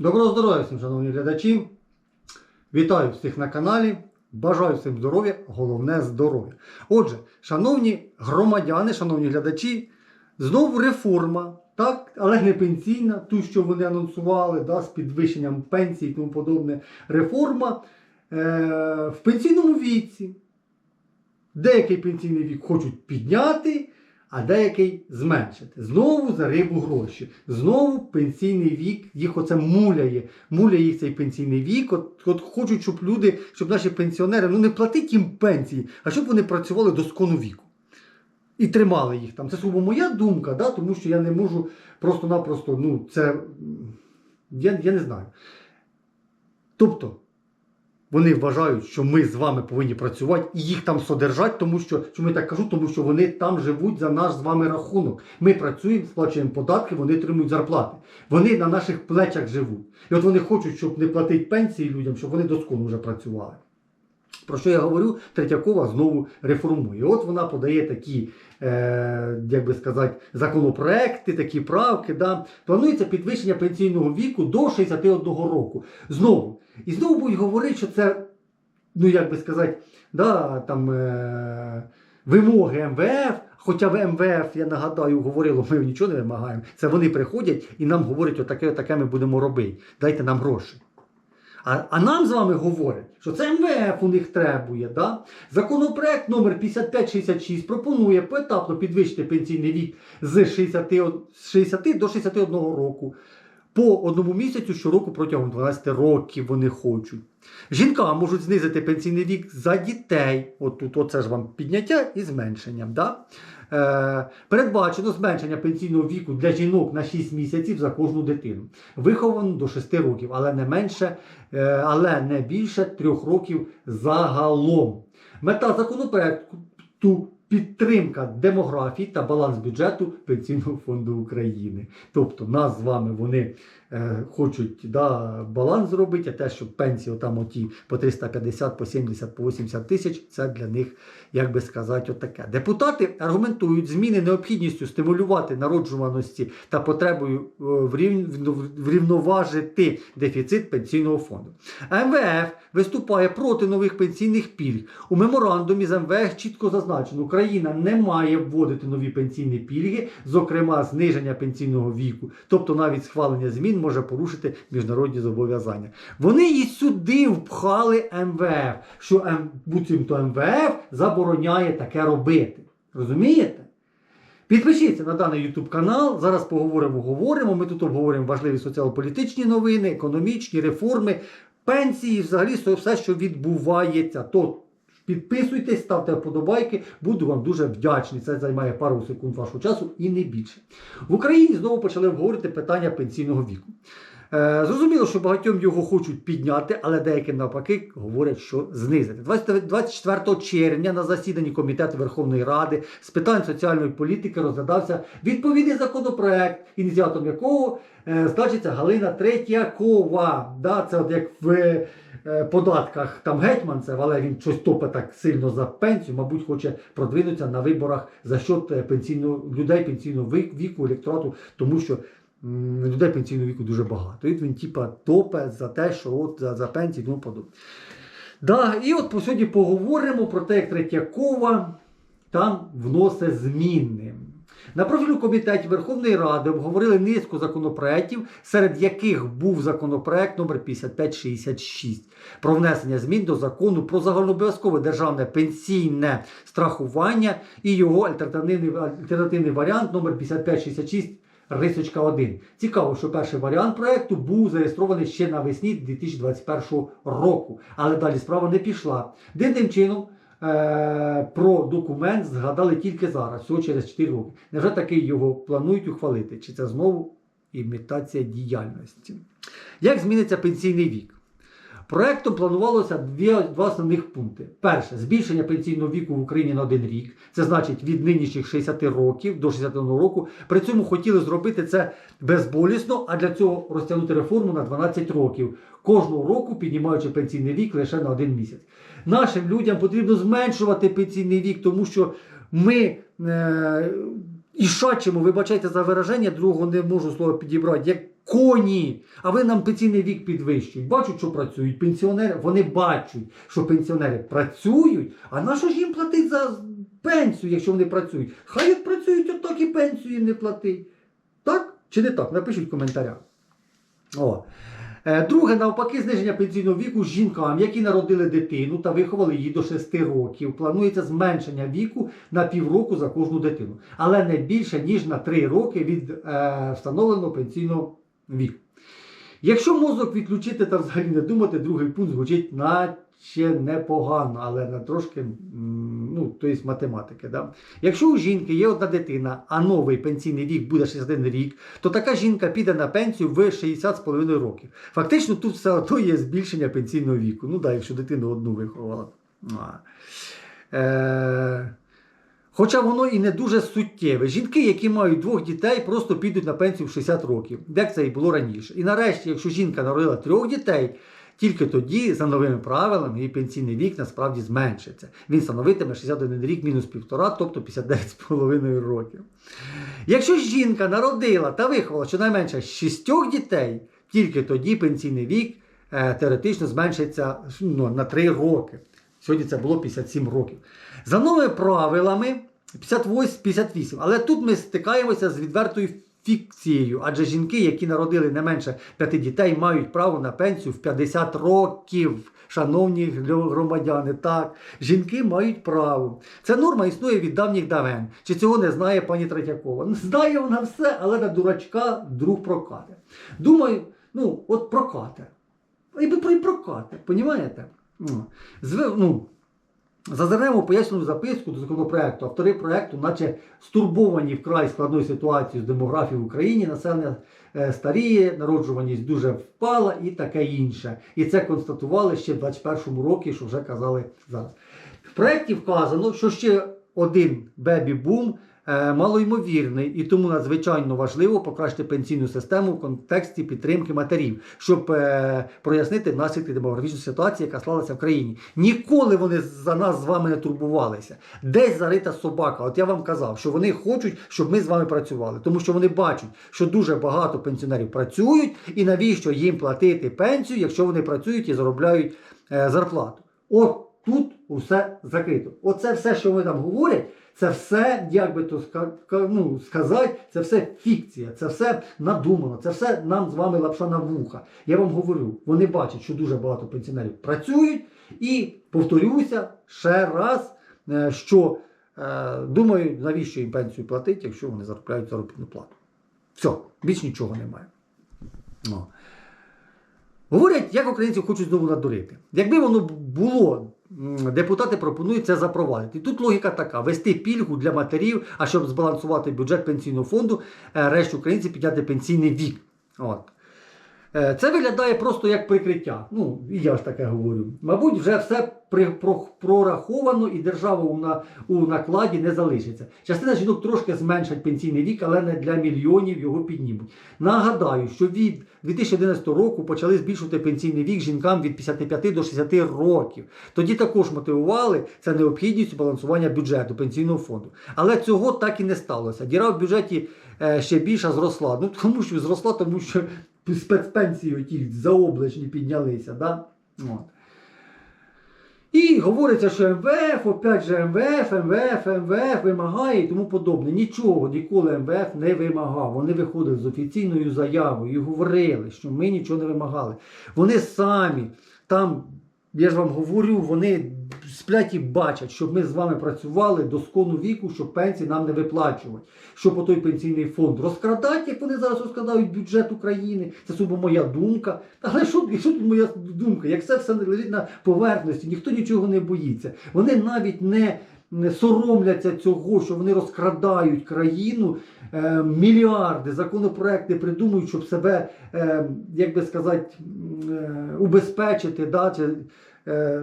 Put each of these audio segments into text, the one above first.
Доброго здоров'я всім, шановні глядачі. Вітаю всіх на каналі. Бажаю всім здоров'я, головне здоров'я. Отже, шановні громадяни, шановні глядачі, знову реформа, так, але не пенсійна, ту, що вони анонсували, да, з підвищенням пенсій і тому подобне. Реформа е, в пенсійному віці. Деякий пенсійний вік хочуть підняти, а деякий зменшити. Знову за рибу гроші. Знову пенсійний вік їх оце муляє. Муляє їх цей пенсійний вік. От, от хочуть, щоб люди, щоб наші пенсіонери ну не платити їм пенсії, а щоб вони працювали до скону віку. І тримали їх там. Це сугубо моя думка, да? тому що я не можу просто-напросто, ну, це. Я, я не знаю. Тобто, вони вважають, що ми з вами повинні працювати і їх там содержати, тому що чому я так кажу, тому що вони там живуть за наш з вами рахунок. Ми працюємо, сплачуємо податки, вони отримують зарплати. Вони на наших плечах живуть. І от вони хочуть, щоб не платити пенсії людям, щоб вони доскону вже працювали. Про що я говорю, Третьякова знову реформує. От вона подає такі, е, як би сказати, законопроекти, такі правки. Да. Планується підвищення пенсійного віку до 61 року. Знову. І знову будуть говорити, що це, ну як би сказати, да, там, е, вимоги МВФ. Хоча в МВФ, я нагадаю, говорило, ми нічого не вимагаємо. Це вони приходять і нам говорять, отаке, отаке ми будемо робити. Дайте нам гроші. А, а нам з вами говорять, що це МВФ у них требує. Да? Законопроект номер 5566 пропонує поетапно підвищити пенсійний вік з 60, з 60 до 61 року. По одному місяцю щороку протягом 12 років вони хочуть. Жінкам можуть знизити пенсійний вік за дітей. От тут оце ж вам підняття і зменшення. Да? Е, передбачено зменшення пенсійного віку для жінок на 6 місяців за кожну дитину. Виховано до 6 років, але не менше, е, але не більше 3 років загалом. Мета законопроекту підтримка демографії та баланс бюджету Пенсійного фонду України. Тобто нас з вами вони е, хочуть да, баланс зробити, а те, що пенсії там оті по 350, по 70, по 80 тисяч, це для них, як би сказати, отаке. Депутати аргументують зміни необхідністю стимулювати народжуваності та потребою е, врівноважити дефіцит пенсійного фонду. МВФ виступає проти нових пенсійних пільг. У меморандумі з МВФ чітко зазначено, Україна не має вводити нові пенсійні пільги, зокрема зниження пенсійного віку, тобто навіть схвалення змін може порушити міжнародні зобов'язання. Вони і сюди впхали МВФ, що буцімто МВФ забороняє таке робити. Розумієте? Підпишіться на даний YouTube канал. Зараз поговоримо, говоримо. Ми тут обговоримо важливі соціал-політичні новини, економічні реформи, пенсії, взагалі все, що відбувається. То підписуйтесь, ставте вподобайки, буду вам дуже вдячний. Це займає пару секунд вашого часу і не більше. В Україні знову почали обговорити питання пенсійного віку. Е, зрозуміло, що багатьом його хочуть підняти, але деякі навпаки говорять, що знизити. 20 24 червня на засіданні Комітету Верховної Ради з питань соціальної політики розглядався відповідний законопроект, ініціатором якого е, значиться Галина Третьякова. Да, це от як в податках там гетьманцев, але він щось топе так сильно за пенсію, мабуть, хоче продвинутися на виборах за счет е, пенсійного людей пенсійного віку, електорату, тому що м, людей пенсійного віку дуже багато. І він типа топе за те, що от за, за пенсію тому подобне. Да, і от по сьогодні поговоримо про те, як Третьякова там вносить зміни. На профільному комітеті Верховної Ради обговорили низку законопроєктів, серед яких був законопроект номер 5566 про внесення змін до закону про загальнообов'язкове державне пенсійне страхування і його альтернативний, альтернативний варіант номер 5566 Рисочка 1. Цікаво, що перший варіант проекту був зареєстрований ще навесні 2021 року, але далі справа не пішла. Дивним чином про документ згадали тільки зараз, всього через 4 роки. Невже таки його планують ухвалити? Чи це знову імітація діяльності? Як зміниться пенсійний вік? Проектом планувалося дві, два основних пункти. Перше збільшення пенсійного віку в Україні на один рік. Це значить від нинішніх 60 років до 61 року. При цьому хотіли зробити це безболісно, а для цього розтягнути реформу на 12 років. Кожного року піднімаючи пенсійний вік лише на один місяць. Нашим людям потрібно зменшувати пенсійний вік, тому що ми. Е- і шачимо, вибачайте за вираження, другого не можу слова підібрати. Як коні. А ви нам пенсійний вік підвищують. Бачать, що працюють пенсіонери. Вони бачать, що пенсіонери працюють. А на що ж їм платить за пенсію, якщо вони працюють? Хай от працюють, от так і пенсію їм не платить. Так чи не так? Напишіть в коментарях. О. Е, Друге, навпаки, зниження пенсійного віку жінкам, які народили дитину та виховали її до 6 років. Планується зменшення віку на півроку за кожну дитину, але не більше, ніж на 3 роки від е, встановленого пенсійного віку. Якщо мозок відключити та взагалі не думати, другий пункт звучить наче непогано, але на трошки ну, то математики. Да? Якщо у жінки є одна дитина, а новий пенсійний вік буде 61 рік, то така жінка піде на пенсію в 60,5 років. Фактично тут все одно є збільшення пенсійного віку. Ну так, якщо дитину одну виховала. Е... Хоча воно і не дуже суттєве. Жінки, які мають двох дітей, просто підуть на пенсію в 60 років, як це і було раніше. І нарешті, якщо жінка народила трьох дітей, тільки тоді, за новими правилами, її пенсійний вік насправді зменшиться. Він становитиме 61 рік мінус півтора, тобто 59,5 років. Якщо жінка народила та виховала щонайменше шістьох дітей, тільки тоді пенсійний вік е, теоретично зменшиться ну, на 3 роки. Сьогодні це було 57 років. За новими правилами 58-58. Але тут ми стикаємося з відвертою фікцією, адже жінки, які народили не менше 5 дітей, мають право на пенсію в 50 років. Шановні громадяни, так, жінки мають право. Ця норма існує від давніх давен. Чи цього не знає пані Третьякова? Ну, Знає вона все, але на дурачка друг прокате. Думаю, ну, от прокате. І прокате, понімаєте? Ну, Зазирнемо пояснену записку до законопроекту. Автори проекту, наче стурбовані вкрай складною ситуацією з демографією в Україні, населення е, старіє, народжуваність дуже впала і таке інше. І це констатували ще в 21-му році, що вже казали зараз. В проєкті вказано, що ще один бебі-бум малоймовірний, і тому надзвичайно важливо покращити пенсійну систему в контексті підтримки матерів, щоб е, прояснити наслідки демографічної ситуації, яка склалася в країні. Ніколи вони за нас з вами не турбувалися. Десь зарита собака. От я вам казав, що вони хочуть, щоб ми з вами працювали, тому що вони бачать, що дуже багато пенсіонерів працюють, і навіщо їм платити пенсію, якщо вони працюють і заробляють е, зарплату. От тут усе закрито. Оце все, що вони там говорять. Це все, як би то ну, сказати, це все фікція, це все надумано, це все нам з вами лапша на вуха. Я вам говорю, вони бачать, що дуже багато пенсіонерів працюють, і повторюся ще раз, е, що е, думаю, навіщо їм пенсію платити, якщо вони заробляють заробітну плату. Все, більш нічого немає. Ну. Говорять, як українців хочуть знову надурити. Якби воно було, депутати пропонують це запровадити. Тут логіка така: вести пільгу для матерів, а щоб збалансувати бюджет пенсійного фонду, решту решті українців підняти пенсійний вік. От. Е, Це виглядає просто як прикриття. Ну, і я ж таке говорю. Мабуть, вже все при, про, прораховано і держава у, на, у накладі не залишиться. Частина жінок трошки зменшать пенсійний вік, але не для мільйонів його піднімуть. Нагадаю, що від 2011 року почали збільшувати пенсійний вік жінкам від 55 до 60 років. Тоді також мотивували це необхідністю балансування бюджету пенсійного фонду. Але цього так і не сталося. Діра в бюджеті е, ще більше зросла. Ну тому що зросла, тому що спецпенсії ті заоблачні піднялися. Да? От. І говориться, що МВФ, опять же МВФ, МВФ, МВФ вимагає і тому подобне. Нічого ніколи МВФ не вимагав. Вони виходили з офіційною заявою і говорили, що ми нічого не вимагали. Вони самі там, я ж вам говорю, вони сплять і бачать, щоб ми з вами працювали до скону віку, щоб пенсії нам не виплачувати. Щоб по той пенсійний фонд розкрадати, як вони зараз розкрадають бюджет України. Це суто моя думка. Але що, що тут моя думка? Як це все лежить на поверхності, ніхто нічого не боїться. Вони навіть не не соромляться цього, що вони розкрадають країну, е, мільярди законопроекти придумують, щоб себе, е, як би сказати, е, убезпечити, да, чи, е,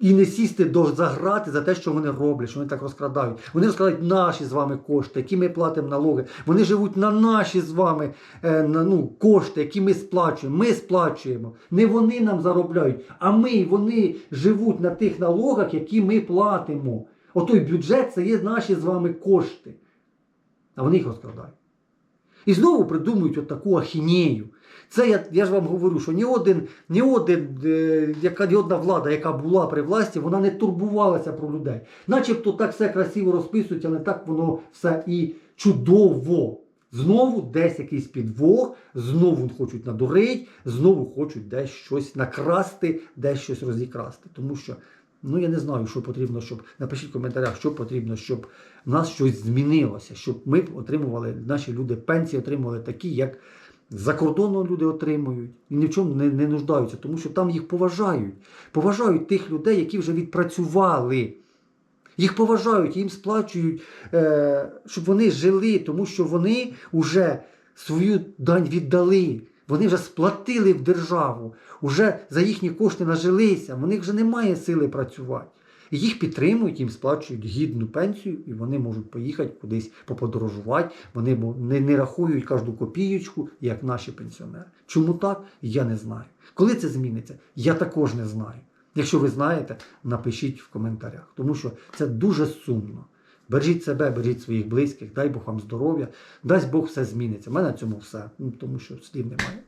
і не сісти до заграти за те, що вони роблять, що вони так розкрадають. Вони розкрадають наші з вами кошти, які ми платимо налоги. Вони живуть на наші з вами е, на, ну, кошти, які ми сплачуємо. Ми сплачуємо. Не вони нам заробляють, а ми, вони живуть на тих налогах, які ми платимо. Отой бюджет це є наші з вами кошти. А вони їх розкрадають. І знову придумують от таку ахінею. Це я, я ж вам говорю, що ні один, ні один, е, яка ні одна влада, яка була при власті, вона не турбувалася про людей. Начебто так все красиво розписують, але так воно все і чудово. Знову десь якийсь підвох, знову хочуть надурити, знову хочуть десь щось накрасти, десь щось розікрасти. Тому що, ну я не знаю, що потрібно, щоб напишіть в коментарях, що потрібно, щоб в нас щось змінилося, щоб ми отримували, наші люди пенсії отримували такі, як за кордону люди отримують і ні в чому не, не нуждаються, тому що там їх поважають. Поважають тих людей, які вже відпрацювали. Їх поважають, їм сплачують, е, щоб вони жили, тому що вони вже свою дань віддали. Вони вже сплатили в державу, вже за їхні кошти нажилися, в них вже немає сили працювати. Їх підтримують, їм сплачують гідну пенсію, і вони можуть поїхати кудись поподорожувати. Вони не, не рахують кожну копієчку, як наші пенсіонери. Чому так? Я не знаю. Коли це зміниться, я також не знаю. Якщо ви знаєте, напишіть в коментарях, тому що це дуже сумно. Бережіть себе, бережіть своїх близьких, дай Бог вам здоров'я, дасть Бог все зміниться. У мене на цьому все, ну, тому що слів немає.